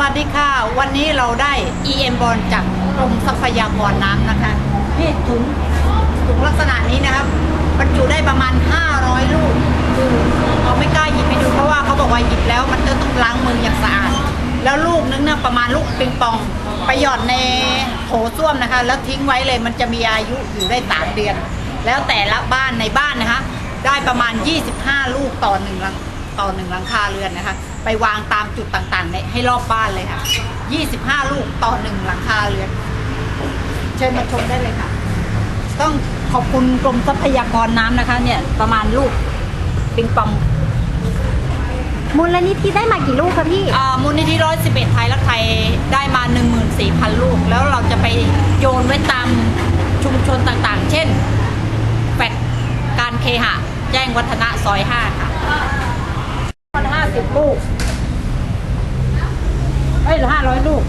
วัสดีค่ะ วันนี้เราได้ EM บอลจากกรมทรัพยากรน้ำนะคะนี่ถุงถุงลักษณะนี้นะครับบรรจุได้ประมาณ 500 ลูกคือเราไม่กล้าหยิบไปดูเพราะว่าเขาบอกว่าหยิบแล้วมันจะต้องล้างมืออย่างสะอาด แล้วลูกนึงเนี่ยประมาณลูกปิงปองไปหยอดในโถส้วมนะคะ แล้วทิ้งไว้เลยมันจะมีอายุอยู่ได้สามเดือน แล้วแต่ละบ้านในบ้านนะคะ ได้ประมาณ 25 ลูกต่อหนึ่งหลัง ต่อหนึ่งหลังคาเรือนนะคะ ไปวางตามจุดต่างๆในให้รอบบ้านเลยค่ะ 25 ลูกต่อหนึ่งหลังคาเรือน เชิญมาชมได้เลยค่ะ ต้องขอบคุณกรมทรัพยากรน้ำนะคะ เนี่ยประมาณลูกปิงปองมูลนิธิได้มากี่ลูกคะพี่อ่ามูลนิธิร้อยสิบเอ็ดไทยรักไทยได้มา 14,000 ลูก แล้วเราจะไปโยนไว้ตามชุมชนต่างๆ เช่นแฟดการเคหะ แจ้งวัฒนะซอย 5 ค่ะ มันห้าสิบลูกเอ้ยห้าร้อยลูก